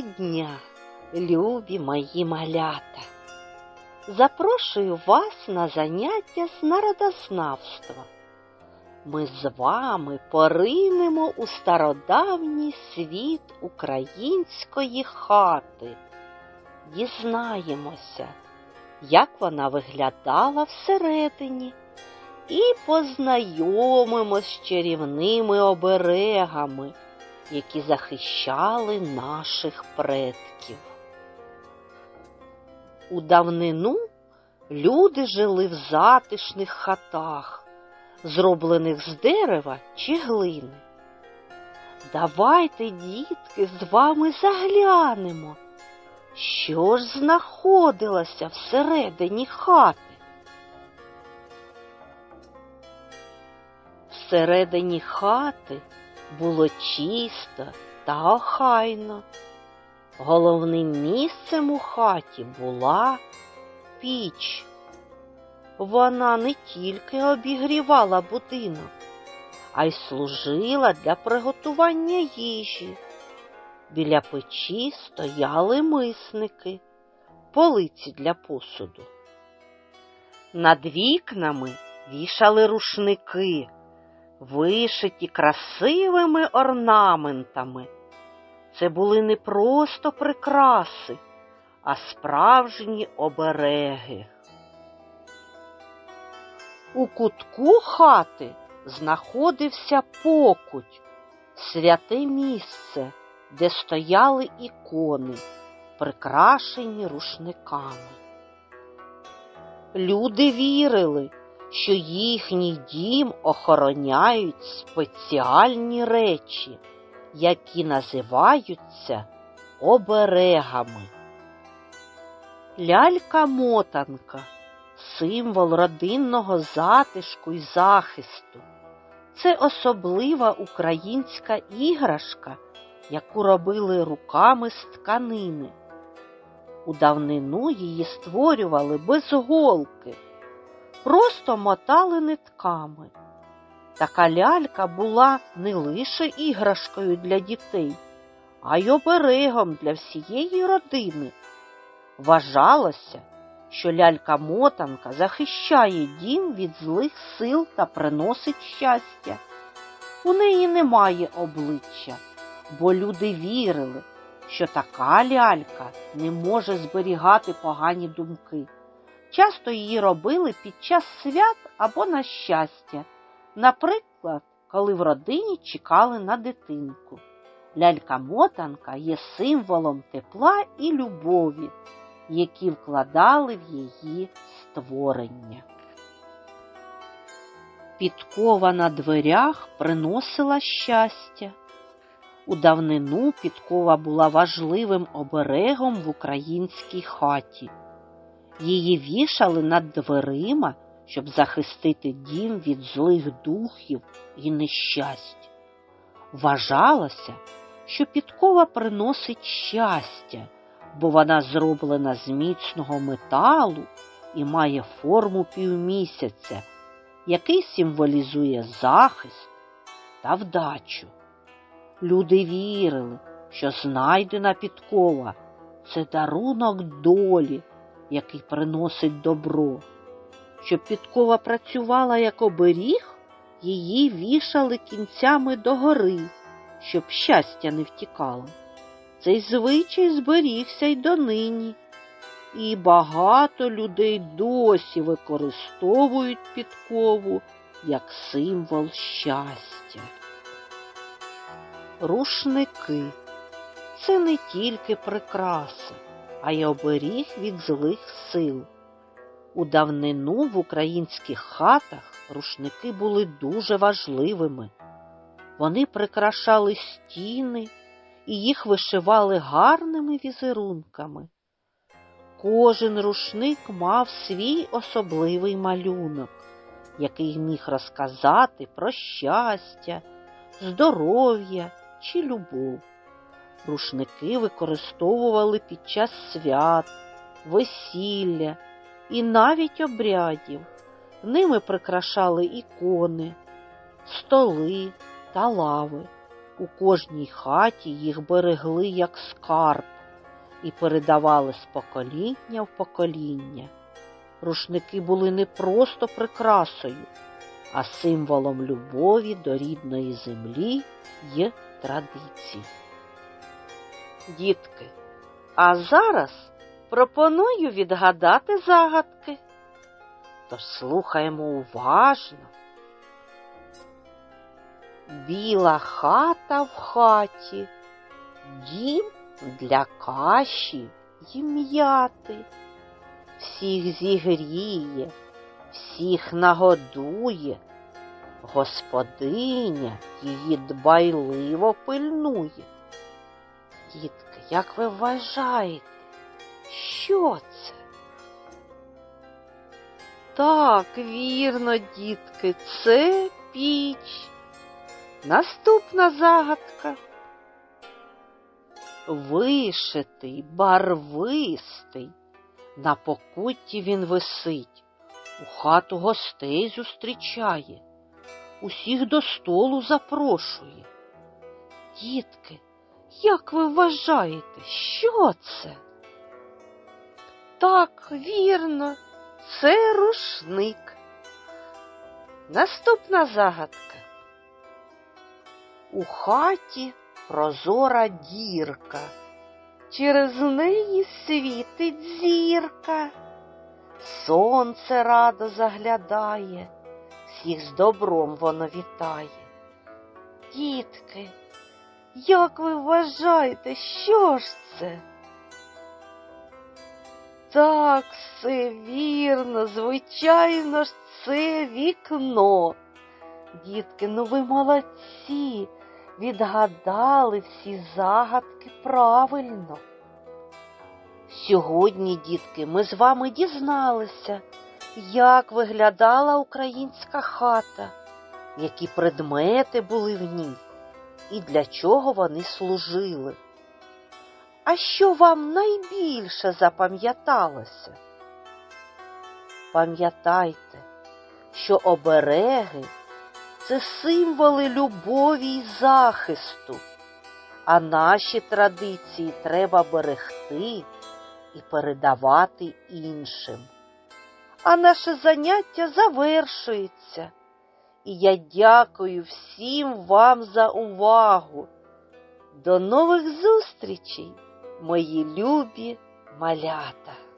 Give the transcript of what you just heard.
Дня, любі мої малята! Запрошую вас на заняття з народознавства. Ми з вами поринемо у стародавній світ української хати. Дізнаємося, як вона виглядала всередині, і познайомимось з чарівними оберегами які захищали наших предків. У давнину люди жили в затишних хатах, зроблених з дерева чи глини. Давайте, дітки, з вами заглянемо, що ж знаходилося всередині хати. Всередині хати було чисто та охайно. Головним місцем у хаті була піч. Вона не тільки обігрівала будинок, а й служила для приготування їжі. Біля печі стояли мисники, полиці для посуду. Над вікнами вішали рушники вишиті красивими орнаментами. Це були не просто прикраси, а справжні обереги. У кутку хати знаходився покуть, святе місце, де стояли ікони, прикрашені рушниками. Люди вірили, що їхній дім охороняють спеціальні речі, які називаються оберегами. Лялька-мотанка символ родинного затишку і захисту. Це особлива українська іграшка, яку робили руками з тканини. У давнину її створювали без голки просто мотали нитками. Така лялька була не лише іграшкою для дітей, а й оберегом для всієї родини. Вважалося, що лялька-мотанка захищає дім від злих сил та приносить щастя. У неї немає обличчя, бо люди вірили, що така лялька не може зберігати погані думки. Часто її робили під час свят або на щастя, наприклад, коли в родині чекали на дитинку. Лялька-мотанка є символом тепла і любові, які вкладали в її створення. Підкова на дверях приносила щастя. У давнину підкова була важливим оберегом в українській хаті. Її вішали над дверима, щоб захистити дім від злих духів і нещасть. Вважалося, що підкова приносить щастя, бо вона зроблена з міцного металу і має форму півмісяця, який символізує захист та вдачу. Люди вірили, що знайдена підкова це дарунок долі який приносить добро. Щоб підкова працювала як оберіг, її вішали кінцями догори, щоб щастя не втікало. Цей звичай зберігся й донині, і багато людей досі використовують підкову як символ щастя. Рушники це не тільки прикраси а й оберіг від злих сил. У давнину в українських хатах рушники були дуже важливими. Вони прикрашали стіни і їх вишивали гарними візерунками. Кожен рушник мав свій особливий малюнок, який міг розказати про щастя, здоров'я чи любов. Рушники використовували під час свят, весілля і навіть обрядів. Ними прикрашали ікони, столи та лави. У кожній хаті їх берегли як скарб і передавали з покоління в покоління. Рушники були не просто прикрасою, а символом любові до рідної землі й традицій. Дітки, а зараз пропоную відгадати загадки. Тож слухаємо уважно. Біла хата в хаті, дім для каші й м'яти. Всіх зігріє, всіх нагодує, господиня її дбайливо пильнує. Дітки, як ви вважаєте, що це? Так, вірно, дітки, це піч. Наступна загадка. Вишитий, барвистий, на покутті він висить, у хату гостей зустрічає, усіх до столу запрошує. Дітки, як ви вважаєте, що це? Так, вірно, це рушник. Наступна загадка. У хаті прозора дірка, через неї світить зірка, сонце радо заглядає, всіх з добром воно вітає. Дітки, як ви вважаєте, що ж це? Так, все вірно, звичайно ж, це вікно. Дітки, ну ви молодці, відгадали всі загадки правильно. Сьогодні, дітки, ми з вами дізналися, як виглядала українська хата, які предмети були в ній і для чого вони служили. А що вам найбільше запам'яталося? Пам'ятайте, що обереги це символи любові й захисту, а наші традиції треба берегти і передавати іншим. А наше заняття завершується. І я дякую всім вам за увагу. До нових зустрічей, мої любі малята!